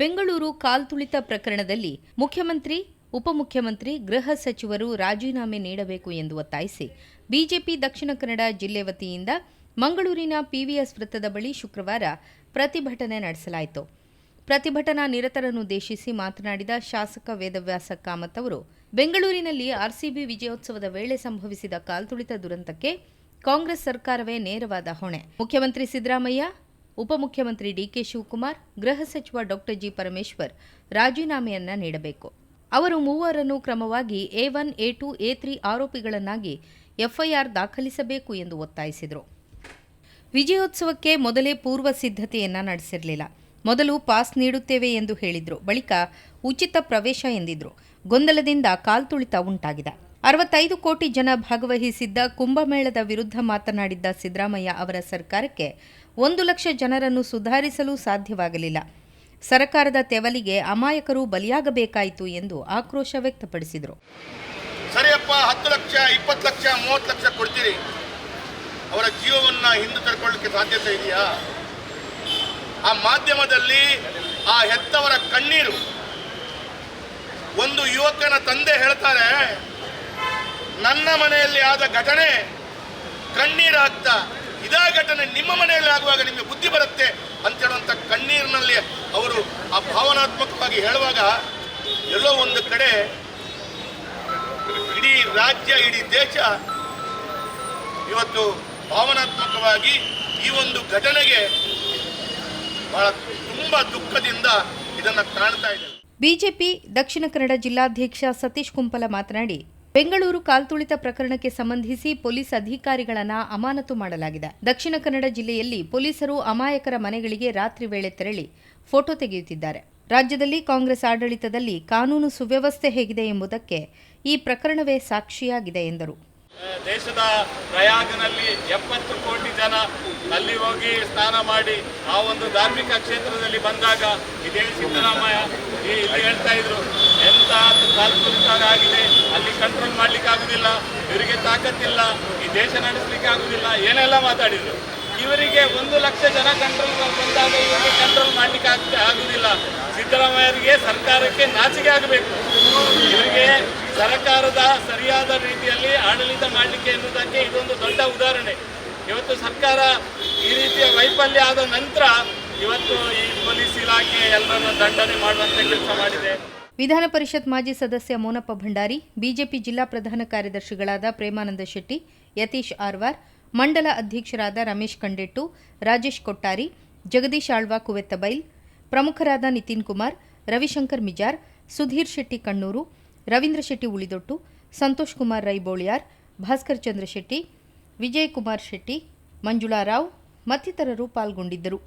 ಬೆಂಗಳೂರು ಕಾಲ್ತುಳಿತ ಪ್ರಕರಣದಲ್ಲಿ ಮುಖ್ಯಮಂತ್ರಿ, ಉಪಮುಖ್ಯಮಂತ್ರಿ, ಗೃಹ ಸಚಿವರು ರಾಜೀನಾಮೆ ನೀಡಬೇಕು ಎಂದು ಒತ್ತಾಯಿಸಿ ಬಿಜೆಪಿ ದಕ್ಷಿಣ ಕನ್ನಡ ಜಿಲ್ಲೆ ವತಿಯಿಂದ ಮಂಗಳೂರಿನ ಪಿವಿಎಸ್ ವೃತ್ತದ ಬಳಿ ಶುಕ್ರವಾರ ಪ್ರತಿಭಟನೆ ನಡೆಸಲಾಯಿತು. ಪ್ರತಿಭಟನಾ ನಿರತರನ್ನುದ್ದೇಶಿಸಿ ಮಾತನಾಡಿದ ಶಾಸಕ ವೇದವ್ಯಾಸ ಕಾಮತ್ ಅವರು, ಬೆಂಗಳೂರಿನಲ್ಲಿ ಆರ್ಸಿಬಿ ವಿಜಯೋತ್ಸವದ ವೇಳೆ ಸಂಭವಿಸಿದ ಕಾಲ್ತುಳಿತ ದುರಂತಕ್ಕೆ ಕಾಂಗ್ರೆಸ್ ಸರ್ಕಾರವೇ ನೇರವಾದ ಹೊಣೆ. ಮುಖ್ಯಮಂತ್ರಿ ಸಿದ್ದರಾಮಯ್ಯ ಉಪಮುಖ್ಯಮಂತ್ರಿ ಡಿಕೆ ಶಿವಕುಮಾರ್, ಗೃಹ ಸಚಿವ ಡಾಕ್ಟರ್ ಜಿ. ಪರಮೇಶ್ವರ್ ರಾಜೀನಾಮೆಯನ್ನ ನೀಡಬೇಕು. ಅವರು ಮೂವರನ್ನು ಕ್ರಮವಾಗಿ A one, A two, A three ಆರೋಪಿಗಳನ್ನಾಗಿ FIR ದಾಖಲಿಸಬೇಕು ಎಂದು ಒತ್ತಾಯಿಸಿದರು. ವಿಜಯೋತ್ಸವಕ್ಕೆ ಮೊದಲೇ ಪೂರ್ವ ಸಿದ್ಧತೆಯನ್ನ ನಡೆಸಿರಲಿಲ್ಲ. ಮೊದಲು ಪಾಸ್ ನೀಡುತ್ತೇವೆ ಎಂದು ಹೇಳಿದ್ರು. ಬಳಿಕ ಉಚಿತ ಪ್ರವೇಶ ಎಂದಿದ್ರು. ಗೊಂದಲದಿಂದ ಕಾಲ್ತುಳಿತ ಉಂಟಾಗಿದೆ. ಅರವತ್ತೈದು ಕೋಟಿ ಜನ ಭಾಗವಹಿಸಿದ್ದ ಕುಂಭಮೇಳದ ವಿರುದ್ಧ ಮಾತನಾಡಿದ್ದ ಸಿದ್ದರಾಮಯ್ಯ ಅವರ ಸರ್ಕಾರಕ್ಕೆ ಒಂದು ಲಕ್ಷ ಜನರನ್ನು ಸುಧಾರಿಸಲು ಸಾಧ್ಯವಾಗಲಿಲ್ಲ. ಸರ್ಕಾರದ ತೆವಲಿಗೆ ಅಮಾಯಕರು ಬಲಿಯಾಗಬೇಕಾಯಿತು ಎಂದು ಆಕ್ರೋಶ ವ್ಯಕ್ತಪಡಿಸಿದರು. ಸರಿಯಪ್ಪ, ಹತ್ತು ಲಕ್ಷ, ಇಪ್ಪತ್ತು ಲಕ್ಷ, ಮೂವತ್ತು ಲಕ್ಷ ಕೊಡ್ತೀರಿ. ಅವರ ಜೀವವನ್ನು ಹಿಂದೆ ತಡ್ಕೊಳ್ಳಿಕ್ಕೆ ಸಾಧ್ಯತೆ ಇದೆಯಾ? ಆ ಮಾಧ್ಯಮದಲ್ಲಿ ಆ ಹೆತ್ತವರ ಕಣ್ಣೀರು. ಒಂದು ಯುವಕನ ತಂದೆ ಹೇಳ್ತಾರೆ ನನ್ನ ಮನೆಯಲ್ಲಿ ಆದ ಘಟನೆ ಕಣ್ಣೀರು ಇದಾ ಇದೇ ಘಟನೆ ನಿಮ್ಮ ಮನೆಯಲ್ಲಿ ಆಗುವಾಗ ನಿಮಗೆ ಬುದ್ಧಿ ಬರುತ್ತೆ ಅಂತ ಹೇಳುವಂಥ ಕಣ್ಣೀರಿನಲ್ಲಿ ಅವರು ಆ ಭಾವನಾತ್ಮಕವಾಗಿ ಹೇಳುವಾಗ ಎಲ್ಲೋ ಒಂದು ಕಡೆ ಇಡೀ ರಾಜ್ಯ, ಇಡೀ ದೇಶ ಇವತ್ತು ಭಾವನಾತ್ಮಕವಾಗಿ ಈ ಒಂದು ಘಟನೆಗೆ ಬಹಳ ತುಂಬ ದುಃಖದಿಂದ ಇದನ್ನು ಕಾಣ್ತಾ ಇದೆ. ಬಿಜೆಪಿ, ದಕ್ಷಿಣ ಕನ್ನಡ ಜಿಲ್ಲಾಧ್ಯಕ್ಷ ಸತೀಶ್ ಕುಂಪಲ ಮಾತನಾಡಿ ಬೆಂಗಳೂರು ಕಾಲ್ತುಳಿತ ಪ್ರಕರಣಕ್ಕೆ ಸಂಬಂಧಿಸಿ ಪೊಲೀಸ್ ಅಧಿಕಾರಿಗಳನ್ನ ಅಮಾನತು ಮಾಡಲಾಗಿದೆ. ದಕ್ಷಿಣ ಕನ್ನಡ ಜಿಲ್ಲೆಯಲ್ಲಿ ಪೊಲೀಸರು ಅಮಾಯಕರ ಮನೆಗಳಿಗೆ ರಾತ್ರಿ ವೇಳೆ ತೆರಳಿ ಫೋಟೋ ತೆಗೆಯುತ್ತಿದ್ದಾರೆ. ರಾಜ್ಯದಲ್ಲಿ ಕಾಂಗ್ರೆಸ್ ಆಡಳಿತದಲ್ಲಿ ಕಾನೂನು ಸುವ್ಯವಸ್ಥೆ ಹೇಗಿದೆ ಎಂಬುದಕ್ಕೆ ಈ ಪ್ರಕರಣವೇ ಸಾಕ್ಷಿಯಾಗಿದೆ ಎಂದರು. ದೇಶದ ಪ್ರಯಾಗನಲ್ಲಿ ಎಪ್ಪತ್ತು ಕೋಟಿ ಜನ ಅಲ್ಲಿ ಹೋಗಿ ಸ್ನಾನ ಮಾಡಿ ಆ ಒಂದು ಧಾರ್ಮಿಕ ಕ್ಷೇತ್ರದಲ್ಲಿ ಬಂದಾಗ ಇದೇ ಸಿದ್ದರಾಮಯ್ಯ ಇಲ್ಲಿ ಹೇಳ್ತಾ ಇದ್ರು, ಎಂತ ಆಗಿದೆ ಅಲ್ಲಿ ಕಂಟ್ರೋಲ್ ಮಾಡ್ಲಿಕ್ಕೆ ಆಗುದಿಲ್ಲ, ಇವರಿಗೆ ತಾಕತ್ತಿಲ್ಲ, ಈ ದೇಶ ನಡೆಸಲಿಕ್ಕೆ ಆಗುದಿಲ್ಲ, ಏನೆಲ್ಲ ಮಾತಾಡಿದ್ರು. ಇವರಿಗೆ ಒಂದು ಲಕ್ಷ ಜನ ಕಂಟ್ರೋಲ್ ಬಂದಾಗ ಇವರಿಗೆ ಕಂಟ್ರೋಲ್ ಮಾಡ್ಲಿಕ್ಕೆ ಆಗ್ತಾ ಆಗುದಿಲ್ಲ. ಸಿದ್ದರಾಮಯ್ಯರಿಗೆ ಸರ್ಕಾರಕ್ಕೆ ನಾಚಿಕೆ ಆಗಬೇಕು. ಇವರಿಗೆ ಸರ್ಕಾರದ ಸರಿಯಾದ ರೀತಿಯಲ್ಲಿ ಆಡಳಿತ ಮಾಡಲಿಕ್ಕೆ ಎನ್ನುವುದಕ್ಕೆ ಇದೊಂದು ದೊಡ್ಡ ಉದಾಹರಣೆ. ಇವತ್ತು ಸರ್ಕಾರ ಈ ರೀತಿಯ ವೈಫಲ್ಯ ಆದ ನಂತರ ಇವತ್ತು ಈ ಪೊಲೀಸ್ ಇಲಾಖೆ ಎಲ್ಲರನ್ನು ದಂಡನೆ ಮಾಡುವಂತ ಕೆಲಸ ಮಾಡಿದೆ. ವಿಧಾನ ಪರಿಷತ್ ಮಾಜಿ ಸದಸ್ಯ ಮೋನಪ್ಪ ಭಂಡಾರಿ, ಬಿಜೆಪಿ ಜಿಲ್ಲಾ ಪ್ರಧಾನ ಕಾರ್ಯದರ್ಶಿಗಳಾದ ಪ್ರೇಮಾನಂದ ಶೆಟ್ಟಿ, ಯತೀಶ್ ಆರ್ವಾರ್, ಮಂಡಲ ಅಧ್ಯಕ್ಷರಾದ ರಮೇಶ್ ಕಂಡೆಟ್ಟು, ರಾಜೇಶ್ ಕೊಟ್ಟಾರಿ, ಜಗದೀಶ್ ಆಳ್ವಾ ಕುವೆತ್ತಬೈಲ್ ಪ್ರಮುಖರಾದ ನಿತಿನ್ ಕುಮಾರ್, ರವಿಶಂಕರ್ ಮಿಜಾರ್, ಸುಧೀರ್ ಶೆಟ್ಟಿ ಕಣ್ಣೂರು, ರವೀಂದ್ರ ಶೆಟ್ಟಿ ಉಳಿದೊಟ್ಟು, ಸಂತೋಷ್ ಕುಮಾರ್ ರೈಬೋಳಿಯಾರ್, ಭಾಸ್ಕರ್ ಚಂದ್ರಶೆಟ್ಟಿ ವಿಜಯ್ ಕುಮಾರ್ ಶೆಟ್ಟಿ, ಮಂಜುಳಾ ರಾವ್ ಮತ್ತಿತರರು ಪಾಲ್ಗೊಂಡಿದ್ದರು.